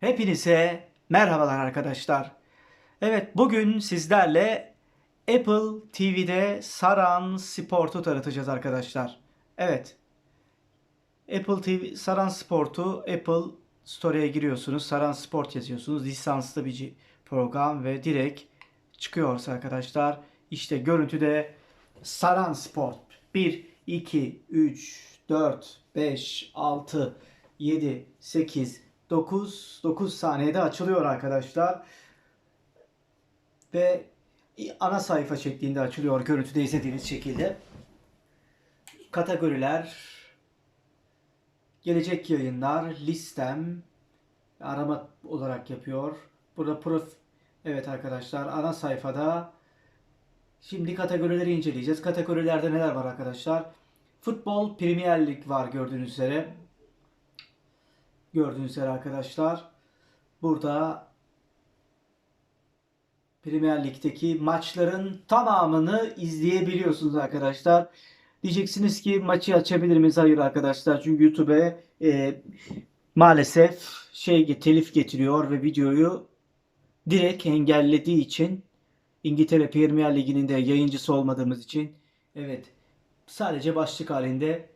Hepinize merhabalar arkadaşlar. Evet bugün sizlerle Apple TV'de Saran Sport'u tanıtacağız arkadaşlar. Evet. Apple TV Saran Sport'u Apple Store'ya giriyorsunuz. Saran Sport yazıyorsunuz. Lisanslı bir program ve direkt çıkıyorsa arkadaşlar. İşte görüntüde Saran Sport 1, 2, 3, 4, 5, 6, 7, 8, 9, 9 saniyede açılıyor arkadaşlar. Ve ana sayfa şeklinde açılıyor görüntüde izlediğiniz şekilde. Kategoriler, gelecek yayınlar, listem, arama olarak yapıyor. Burada prof Evet arkadaşlar ana sayfada şimdi kategorileri inceleyeceğiz. Kategorilerde neler var arkadaşlar? Futbol Premier Lig var gördüğünüz üzere. Gördüğünüz üzere arkadaşlar. Burada Premier Lig'deki maçların tamamını izleyebiliyorsunuz arkadaşlar. Diyeceksiniz ki maçı açabilir miyiz? Hayır arkadaşlar. Çünkü YouTube'e e, maalesef şey telif getiriyor ve videoyu direkt engellediği için İngiltere Premier Ligi'nin de yayıncısı olmadığımız için evet sadece başlık halinde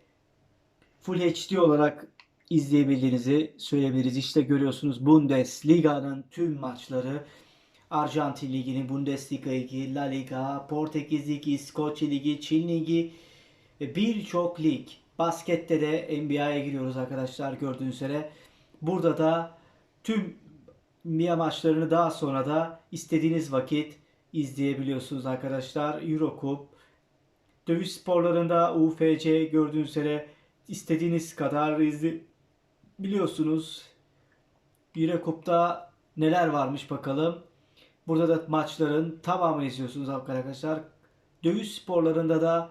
Full HD olarak izleyebildiğinizi söyleyebiliriz. İşte görüyorsunuz Bundesliga'nın tüm maçları Arjantin Ligi'nin Bundesliga Ligi, La Liga, Portekiz Ligi, İskoçya Ligi, Çin Ligi ve birçok lig. Baskette de NBA'ya giriyoruz arkadaşlar gördüğünüz üzere. Burada da tüm NBA maçlarını daha sonra da istediğiniz vakit izleyebiliyorsunuz arkadaşlar. Eurocup, dövüş sporlarında UFC gördüğünüz üzere istediğiniz kadar izleyebiliyorsunuz. Eurocup'ta neler varmış bakalım. Burada da maçların tamamını izliyorsunuz arkadaşlar. Dövüş sporlarında da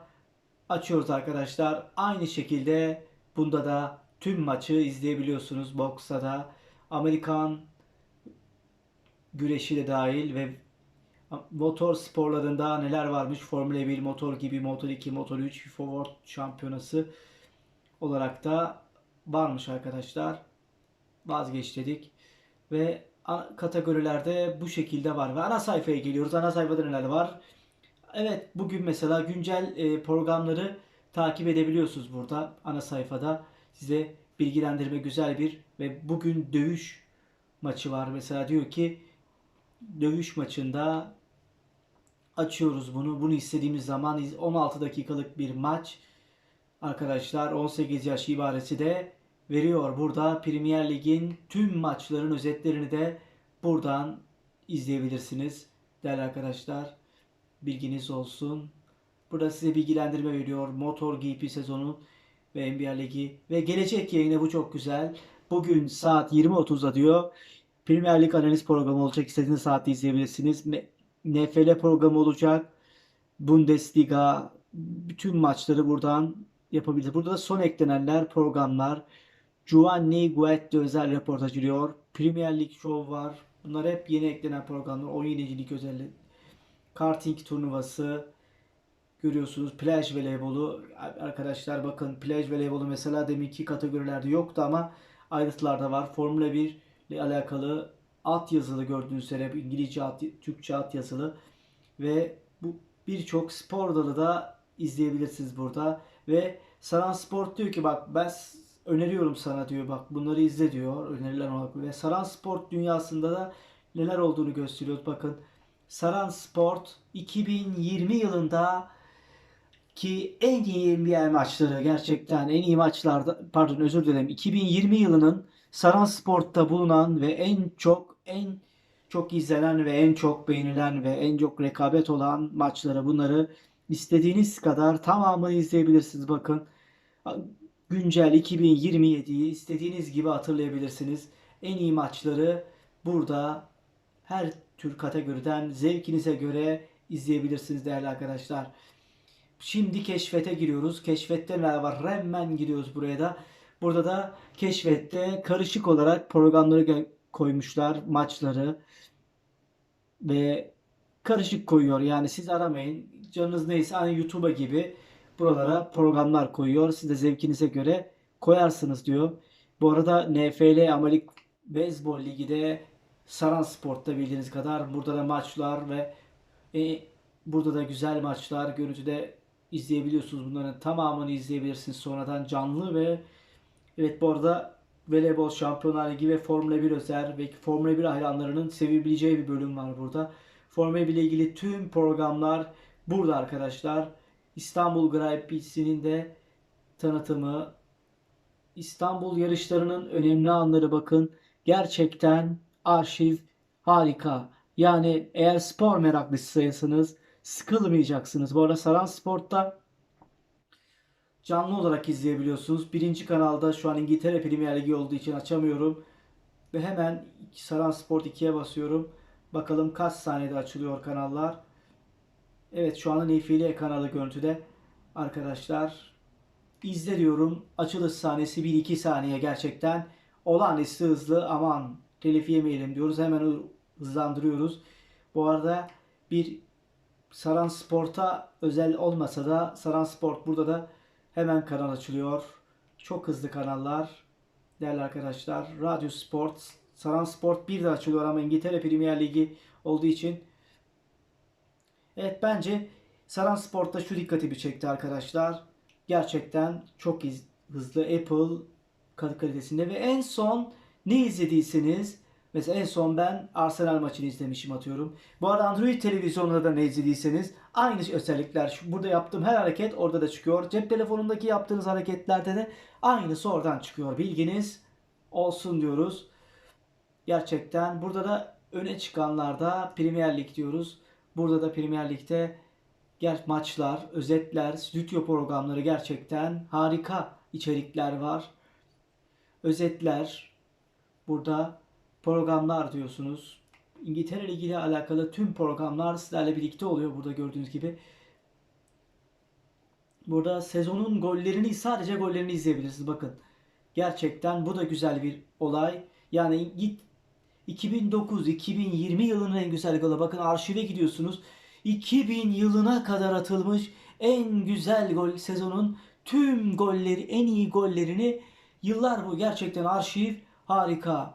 açıyoruz arkadaşlar. Aynı şekilde bunda da tüm maçı izleyebiliyorsunuz. Boksta da Amerikan güreşi de dahil ve motor sporlarında neler varmış? Formula 1 motor gibi, Motor 2, Motor 3, FIFA World Şampiyonası olarak da varmış arkadaşlar. Vazgeç dedik. Ve kategorilerde bu şekilde var. Ve ana sayfaya geliyoruz. Ana sayfada neler var? Evet bugün mesela güncel e, programları takip edebiliyorsunuz burada. Ana sayfada size bilgilendirme güzel bir ve bugün dövüş maçı var. Mesela diyor ki dövüş maçında açıyoruz bunu. Bunu istediğimiz zaman iz- 16 dakikalık bir maç. Arkadaşlar 18 yaş ibaresi de veriyor. Burada Premier Lig'in tüm maçların özetlerini de buradan izleyebilirsiniz. Değerli arkadaşlar bilginiz olsun. Burada size bilgilendirme veriyor. Motor GP sezonu ve NBA Ligi ve gelecek yayını bu çok güzel. Bugün saat 20.30'da diyor. Premier Lig analiz programı olacak. İstediğiniz saatte izleyebilirsiniz. NFL programı olacak. Bundesliga bütün maçları buradan yapabilirsiniz. Burada da son eklenenler programlar. Giovanni Guetti özel röportaj giriyor. Premier Lig Show var. Bunlar hep yeni eklenen programlar. Oyun yöneticilik özelliği. Karting turnuvası görüyorsunuz. Plaj voleybolu. Arkadaşlar bakın plaj voleybolu mesela deminki kategorilerde yoktu ama ayrıntılarda var. Formula 1 ile alakalı alt yazılı gördüğünüz üzere İngilizce alt, Türkçe alt yazılı ve bu birçok spor dalı da izleyebilirsiniz burada ve Saran Sport diyor ki bak ben öneriyorum sana diyor. Bak bunları izle diyor öneriler olarak. Ve Saran Sport dünyasında da neler olduğunu gösteriyor. Bakın Saran Sport 2020 yılında ki en iyi NBA maçları gerçekten en iyi maçlarda pardon özür dilerim 2020 yılının Saran Sport'ta bulunan ve en çok en çok izlenen ve en çok beğenilen ve en çok rekabet olan maçları bunları istediğiniz kadar tamamını izleyebilirsiniz bakın. Güncel 2027'yi istediğiniz gibi hatırlayabilirsiniz. En iyi maçları burada her tür kategoriden zevkinize göre izleyebilirsiniz değerli arkadaşlar. Şimdi keşfete giriyoruz. Keşfette neler var? Hemen giriyoruz buraya da. Burada da keşfette karışık olarak programları koymuşlar. Maçları ve karışık koyuyor. Yani siz aramayın. Canınız neyse aynı YouTube'a gibi buralara programlar koyuyor. Siz de zevkinize göre koyarsınız diyor. Bu arada NFL Amerik Beyzbol Ligi de Saran Sport'ta bildiğiniz kadar burada da maçlar ve e, burada da güzel maçlar görüntüde izleyebiliyorsunuz. Bunların tamamını izleyebilirsiniz sonradan canlı ve evet bu arada Voleybol Şampiyonlar Ligi ve Formula 1 özel ve Formula 1 hayranlarının sevebileceği bir bölüm var burada. Formula 1 ile ilgili tüm programlar burada arkadaşlar. İstanbul Grand Prix'sinin de tanıtımı, İstanbul yarışlarının önemli anları bakın. Gerçekten arşiv harika. Yani eğer spor meraklısıysanız sıkılmayacaksınız. Bu arada Saran Sport'ta canlı olarak izleyebiliyorsunuz. Birinci kanalda şu an İngiltere Premier Ligi olduğu için açamıyorum. Ve hemen Saran Sport 2'ye basıyorum. Bakalım kaç saniyede açılıyor kanallar. Evet şu anda Nefile kanalı görüntüde. Arkadaşlar izle diyorum. Açılış sahnesi 1-2 saniye gerçekten. Olağanüstü hızlı aman telif yemeyelim diyoruz. Hemen hızlandırıyoruz. Bu arada bir Saran Sport'a özel olmasa da Saran Sport burada da hemen kanal açılıyor. Çok hızlı kanallar. Değerli arkadaşlar. Radyo Sport, Saran Sport bir de açılıyor ama İngiltere Premier Ligi olduğu için Evet bence Saran Sport'ta şu dikkatimi çekti arkadaşlar. Gerçekten çok hızlı Apple kal- kalitesinde ve en son ne izlediyseniz mesela en son ben Arsenal maçını izlemişim atıyorum. Bu arada Android televizyonunda da ne izlediyseniz aynı özellikler şu burada yaptığım her hareket orada da çıkıyor. Cep telefonundaki yaptığınız hareketlerde de aynısı oradan çıkıyor. Bilginiz olsun diyoruz. Gerçekten burada da öne çıkanlarda Premier Lig diyoruz. Burada da Premier Lig'de ger maçlar, özetler, stüdyo programları gerçekten harika içerikler var. Özetler, burada programlar diyorsunuz. İngiltere Ligi ile alakalı tüm programlar sizlerle birlikte oluyor burada gördüğünüz gibi. Burada sezonun gollerini sadece gollerini izleyebilirsiniz bakın. Gerçekten bu da güzel bir olay. Yani git 2009-2020 yılının en güzel golü. Bakın arşive gidiyorsunuz. 2000 yılına kadar atılmış en güzel gol sezonun tüm golleri, en iyi gollerini yıllar bu gerçekten arşiv harika.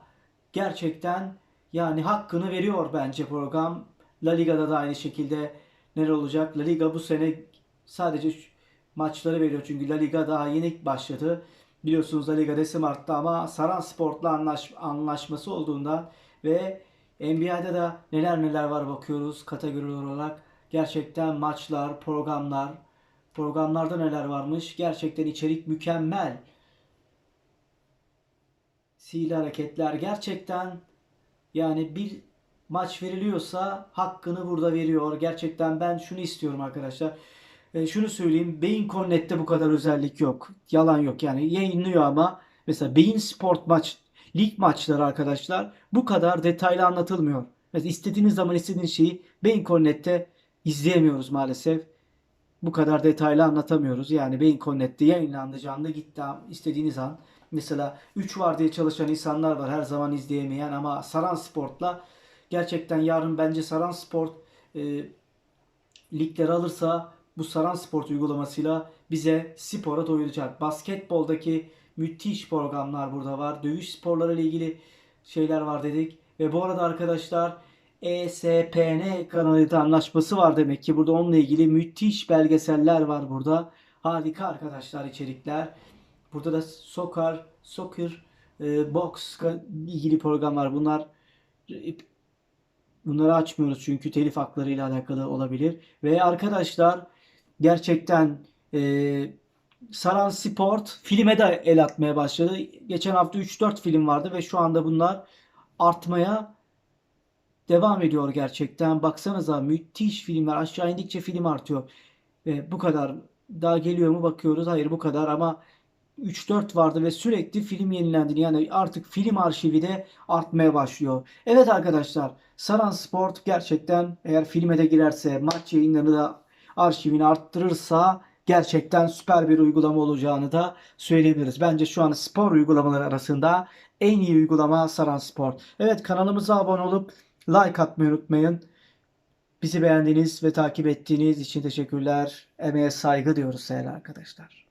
Gerçekten yani hakkını veriyor bence program. La Liga'da da aynı şekilde neler olacak? La Liga bu sene sadece maçları veriyor çünkü La Liga daha yeni başladı. Biliyorsunuz La Liga resim arttı ama Saran Sport'la anlaş, anlaşması olduğundan ve NBA'de da neler neler var bakıyoruz kategori olarak. Gerçekten maçlar, programlar, programlarda neler varmış. Gerçekten içerik mükemmel. Sihirli hareketler gerçekten yani bir maç veriliyorsa hakkını burada veriyor. Gerçekten ben şunu istiyorum arkadaşlar. E, şunu söyleyeyim. Beyin Connect'te bu kadar özellik yok. Yalan yok. Yani yayınlıyor ama mesela Beyin Sport maç, lig maçları arkadaşlar bu kadar detaylı anlatılmıyor. Mesela istediğiniz zaman istediğiniz şeyi Beyin Connect'te izleyemiyoruz maalesef. Bu kadar detaylı anlatamıyoruz. Yani Beyin Connect'te yayınlandı canlı gitti istediğiniz an. Mesela 3 var diye çalışan insanlar var her zaman izleyemeyen ama Saran Sport'la gerçekten yarın bence Saran Sport e, ligleri alırsa bu Saran Sport uygulamasıyla bize spora doyuracak. Basketboldaki müthiş programlar burada var. Dövüş sporları ile ilgili şeyler var dedik. Ve bu arada arkadaşlar ESPN kanalıyla anlaşması var demek ki. Burada onunla ilgili müthiş belgeseller var burada. Harika arkadaşlar içerikler. Burada da soccer, soccer, e, box ilgili programlar. Bunlar Bunları açmıyoruz çünkü telif hakları ile alakalı olabilir. Ve arkadaşlar gerçekten e, Saran Sport filme de el atmaya başladı. Geçen hafta 3-4 film vardı ve şu anda bunlar artmaya devam ediyor gerçekten. Baksanıza müthiş filmler. Aşağı indikçe film artıyor. Ve bu kadar. Daha geliyor mu bakıyoruz. Hayır bu kadar ama 3-4 vardı ve sürekli film yenilendi. Yani artık film arşivi de artmaya başlıyor. Evet arkadaşlar Saran Sport gerçekten eğer filme de girerse maç yayınlarını da arşivini arttırırsa gerçekten süper bir uygulama olacağını da söyleyebiliriz. Bence şu an spor uygulamaları arasında en iyi uygulama Saran Sport. Evet kanalımıza abone olup like atmayı unutmayın. Bizi beğendiğiniz ve takip ettiğiniz için teşekkürler. Emeğe saygı diyoruz değerli arkadaşlar.